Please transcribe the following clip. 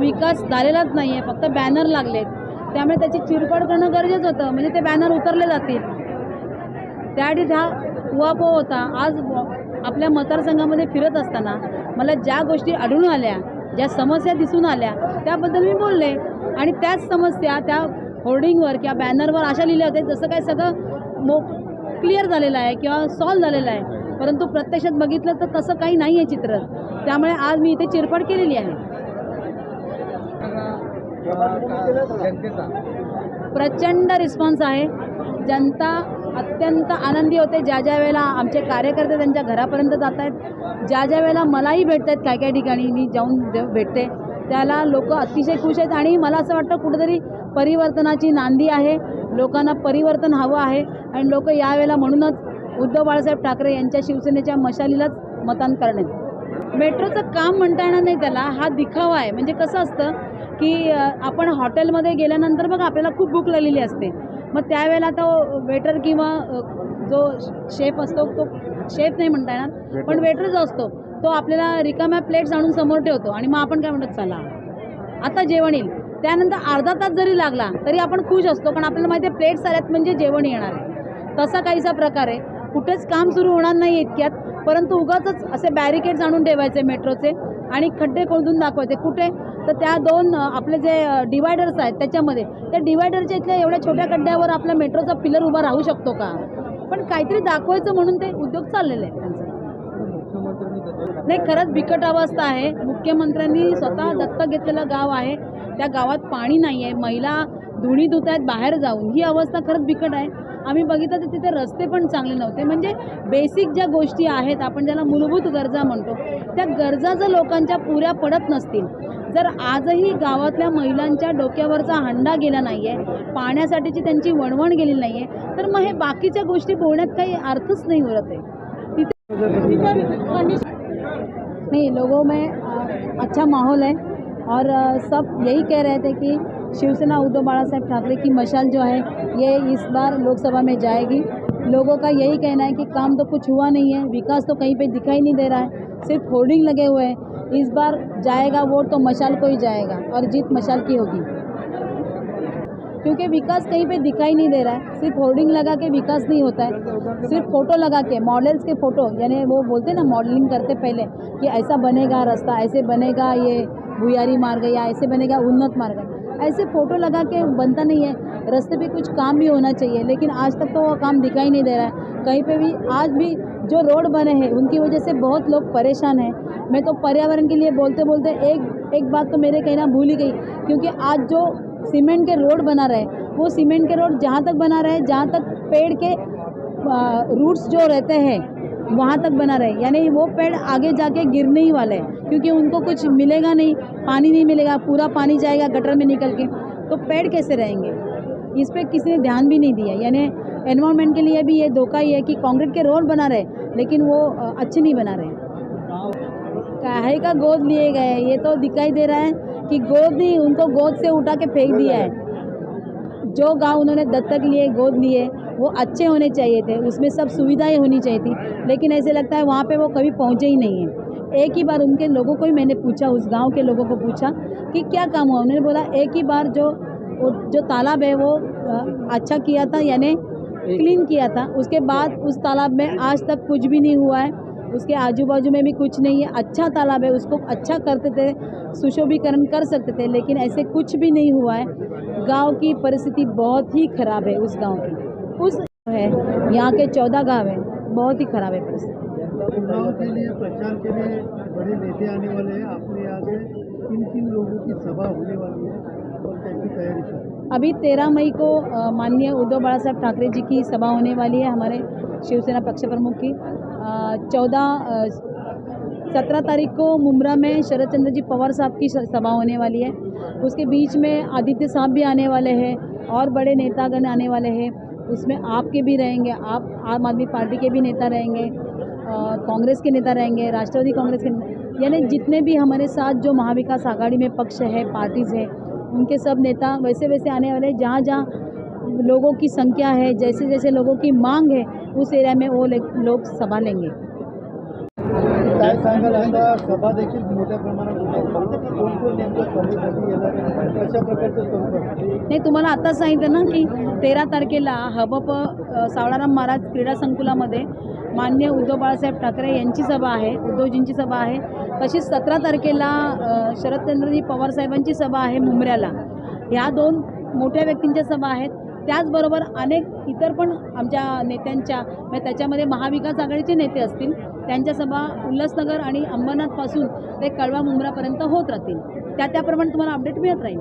विकास झालेलाच नाही आहे फक्त बॅनर लागलेत. त्यामुळे त्याची चिरफाड करणं गरजेचं होतं म्हणजे ते बॅनर उतरले जातील. त्याआधी हा उहापोह होता. आज आपल्या मतदारसंघामध्ये फिरत असताना मला ज्या गोष्टी आढळून आल्या ज्या समस्या दिसून आल्या त्याबद्दल मी बोलले. आणि त्याच समस्या त्या होर्डिंगवर किंवा बॅनरवर अशा लिहिल्या होत्या जसं काय सगळं मो क्लिअर झालेलं आहे किंवा सॉल्व झालेलं आहे. परंतु प्रत्यक्षात बघितलं तर तसं काही नाही आहे चित्र. त्यामुळे आज मी इथे चिरफाड केलेली आहे. प्रचंड रिस्पॉन्स आहे. जनता अत्यंत आनंदी होते. ज्या ज्या वेळेला आमचे कार्यकर्ते त्यांच्या घरापर्यंत जात आहेत ज्या ज्या वेळेला मलाही भेटत आहेत काय काय ठिकाणी मी जाऊन भेटते. त्याला लोक अतिशय खुश आहेत आणि मला असं वाटतं कुठेतरी परिवर्तनाची नांदी आहे. लोकांना परिवर्तन हवं आहे. आणि लोक यावेळेला म्हणूनच उद्धव बाळासाहेब ठाकरे यांच्या शिवसेनेच्या मशालीलाच मतदान करणे मेट्रोचं काम म्हणता येणार नाही त्याला. हा दिखावा आहे. म्हणजे कसं असतं की आपण हॉटेलमध्ये गेल्यानंतर बघा आपल्याला खूप भूक लागलेली असते. मग त्यावेळेला तो वेटर किंवा जो शेफ असतो तो शेफ नाही म्हणता येणार पण वेटर जो असतो. तो आपल्याला रिकाम्या प्लेट्स आणून समोर ठेवतो आणि मग आपण काय म्हणतो चला आता जेवण येईल. त्यानंतर अर्धा तास जरी लागला तरी आपण खुश असतो पण आपल्याला माहिती आहे प्लेट्स आल्यात म्हणजे जेवण येणार आहे. तसा काहीसा प्रकार आहे. कुठेच काम सुरू होणार नाही इतक्यात परंतु उगाच असे बॅरिकेड्स आणून ठेवायचे मेट्रोचे. आणि खड्डे खोदून दाखवायचे. कुठे? तर त्या दोन आपले जे डिवायडर्स आहेत त्याच्यामध्ये. त्या डिवायडरच्या इथल्या एवढ्या छोट्या खड्ड्यावर आपला मेट्रोचा पिलर उभा राहू शकतो का? पण काहीतरी दाखवायचं म्हणून ते उद्योग चाललेले आहेत त्यांचे. नाही खरंच बिकट अवस्था आहे. मुख्यमंत्र्यांनी स्वतः दत्तक घेतलेलं गाव आहे. त्या गावात पाणी नाही आहे महिला धुणी धुत आहेत बाहेर जाऊन. ही अवस्था खरंच बिकट आहे. आम्ही बघितलं तर तिथे रस्ते पण चांगले नव्हते. म्हणजे बेसिक ज्या गोष्टी आहेत आपण ज्याला मूलभूत गरजा म्हणतो त्या गरजा जर लोकांच्या पुऱ्या पडत नसतील जर आजही गावातल्या महिलांच्या डोक्यावरचा हंडा गेला नाही आहे पाण्यासाठीची त्यांची वणवण गेली नाही आहे तर मग हे बाकीच्या गोष्टी बोलण्यात काही अर्थच नाही उरत आहे. तिथे नहीं लोगों में अच्छा माहौल है और सब यही कह रहे थे कि शिवसेना उद्धव बाला साहेब ठाकरे की मशाल जो है, ये इस बार लोकसभा में जाएगी। लोगों का यही कहना है कि काम तो कुछ हुआ नहीं है, विकास तो कहीं पे दिखाई नहीं दे रहा है, सिर्फ़ होर्डिंग लगे हुए हैं। इस बार जाएगा वोट तो मशाल को ही जाएगा, और जीत मशाल की होगी। क्योंकि विकास कहीं पे दिखाई नहीं दे रहा है, सिर्फ़ होर्डिंग लगा के विकास नहीं होता है। सिर्फ़ फ़ोटो लगा के मॉडल्स के फ़ोटो यानी वो बोलते ना मॉडलिंग करते पहले, कि ऐसा बनेगा रास्ता, ऐसे बनेगा ये भुयारी मार्ग या ऐसे बनेगा उन्नत मार्ग ऐसे फ़ोटो लगा के बनता नहीं है, रास्ते पे कुछ काम भी होना चाहिए, लेकिन आज तक तो वो काम दिखाई नहीं दे रहा है। कहीं पे भी आज भी जो रोड बने हैं, उनकी वजह से बहुत लोग परेशान हैं। मैं तो पर्यावरण के लिए बोलते बोलते एक एक बात तो मेरे कहना भूल ही गई, क्योंकि आज जो सीमेंट के रोड बना रहे वो सीमेंट के रोड जहाँ तक बना रहे जहाँ तक पेड़ के रूट्स जो रहते हैं वहाँ तक बना रहे। यानी वो पेड़ आगे जाके गिरने ही वाले हैं, क्योंकि उनको कुछ मिलेगा नहीं, पानी नहीं मिलेगा, पूरा पानी जाएगा गटर में निकल के। तो पेड़ कैसे रहेंगे? इस पर किसी ने ध्यान भी नहीं दिया। यानी एनवायरनमेंट के लिए भी ये धोखा ही है कि कंक्रीट के रोड बना रहे, लेकिन वो अच्छे नहीं बना रहे। काहे का गोद लिए गए ये तो दिखाई दे रहा है कि गोद नहीं उनको गोद से उठा के फेंक दिया है। जो गाँव उन्होंने दत्तक लिए, गोद लिए वो अच्छे होने चाहिए थे, उसमें सब सुविधाएँ होनी चाहिए थी, लेकिन ऐसे लगता है वहाँ पे वो कभी पहुँचे ही नहीं है। एक ही बार उनके लोगों को ही मैंने पूछा, उस गाँव के लोगों को पूछा कि क्या काम हुआ? उन्होंने बोला, एक ही बार जो जो तालाब है वो अच्छा किया था, यानी क्लीन किया था। उसके बाद उस तालाब में आज तक कुछ भी नहीं हुआ है। उसके आजू बाजू में भी कुछ नहीं है। अच्छा तालाब है, उसको अच्छा करते थे, सुशोभीकरण कर सकते थे, लेकिन ऐसे कुछ भी नहीं हुआ है। गाँव की परिस्थिति बहुत ही खराब है उस गाँव की। उस है। यहाँ के चौदह गाँव है। बहुत ही खराब है परिस्थिति। चुनाव के लिए प्रचार के लिए बड़े नेता आने वाले हैं अपने यहाँ से। किन किन लोगों की सभा होने वाली है? और कैसी तैयारी चल रही है? अभी तेरह मई को माननीय उद्धव बाला साहब ठाकरे जी की सभा होने वाली है हमारे शिवसेना पक्ष प्रमुख की। चौदह सत्रह तारीख को मुमरा में शरद चंद्र जी पवार साहब की सभा होने वाली है। उसके बीच में आदित्य साहब भी आने वाले हैं और बड़े नेतागण आने वाले हैं। उसमें आपके भी रहेंगे, आप आम आदमी पार्टी के भी नेता रहेंगे कांग्रेस के नेता रहेंगे, राष्ट्रवादी कांग्रेस के यानी जितने भी हमारे साथ जो महाविकास आघाड़ी में पक्ष है, पार्टीज़ है, उनके सब नेता वैसे वैसे आने वाले जहाँ जहाँ लोगों की संख्या है, जैसे जैसे लोगों की मांग है, उस एरिया में वो लोग सभा लेंगे। काय सांगाल? आता सभा देखील मोठ्या प्रमाणात कोण कोण नेमकं सभेसाठी येणार आहे? कशा प्रकारचं स्वरूप आहे नाही तुम्हाला आता सांगितलं ना की तेरा तारखेला हबप सावळाराम महाराज क्रीडा संकुलामध्ये मान्य उद्धव बाळासाहेब ठाकरे यांची सभा आहे उद्धवजींची सभा आहे. तशीच सतरा तारखेला शरदचंद्रजी पवार साहेबांची सभा आहे मुंबऱ्याला ह्या दोन मोठ्या व्यक्तींच्या सभा आहेत. त्याचबरोबर अनेक इतर पण आमच्या नेत्यांच्या म्हणजे त्याच्यामध्ये महाविकास आघाडीचे नेते असतील त्यांच्या सभा उल्हासनगर आणि अंबरनाथपासून ते कळवा मुंब्रापर्यंत होत राहतील. त्या त्याप्रमाणे तुम्हाला अपडेट मिळत राहील.